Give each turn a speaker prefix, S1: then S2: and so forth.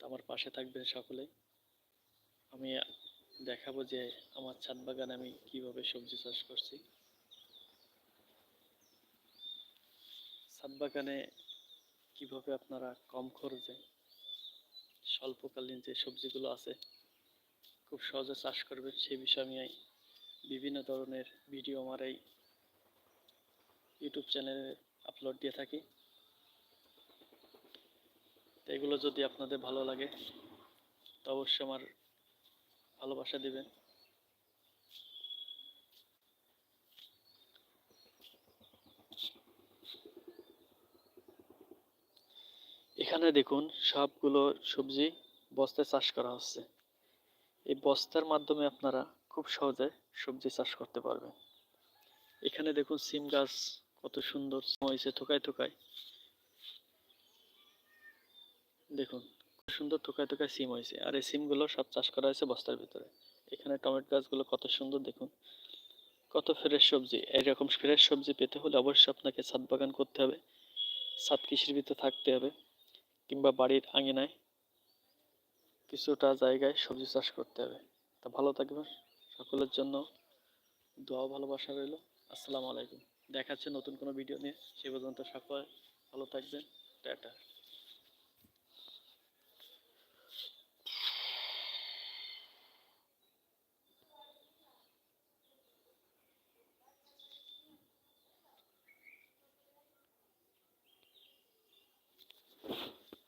S1: আমার পাশে থাকবেন সকলে। আমি দেখাবো যে আমার ছাদ বাগানে আমি কীভাবে সবজি চাষ করছি। ছাদ বাগানে কীভাবে আপনারা কম খরচে স্বল্পকালীন যে সবজিগুলো আছে, খুব সহজে চাষ করবেন সেই বিষয়ে আমি বিভিন্ন ধরনের ভিডিও আমার এই ইউটিউব চ্যানেলে আপলোড দিয়ে থাকি। এগুলো যদি আপনাদের ভালো লাগে, তো অবশ্যই আমার ভালোবাসা দিবেন। এখানে দেখুন, সবগুলো সবজি বস্তায় চাষ করা হচ্ছে। এই বস্তার মাধ্যমে আপনারা খুব সহজে সবজি চাষ করতে পারবেন। এখানে দেখুন, সিম গাছ কত সুন্দর, হয়েছে থোকায় থোকায়। দেখুন সুন্দর থোকায় থোকায় সিম হয়েছে। আর এই সিমগুলো সব চাষ করা হয়েছে বস্তার ভিতরে। এখানে টমেটো গাছগুলো কত সুন্দর দেখুন। কত ফ্রেশ সবজি। এইরকম ফ্রেশ সবজি পেতে হলে অবশ্যই আপনাকে ছাদ বাগান করতে হবে। ছাদ কৃষির ভিতরে থাকতে হবে কিংবা বাড়ির আঙিনায় কিছুটা জায়গায় সবজি চাষ করতে হবে। তা ভালো থাকবেন। সকলের জন্য দোয়া ভালোবাসা রইল। আসসালামু আলাইকুম। দেখাচ্ছে নতুন কোনো ভিডিও নিয়ে। সে পর্যন্ত সকলে ভালো থাকবেন। টাটা।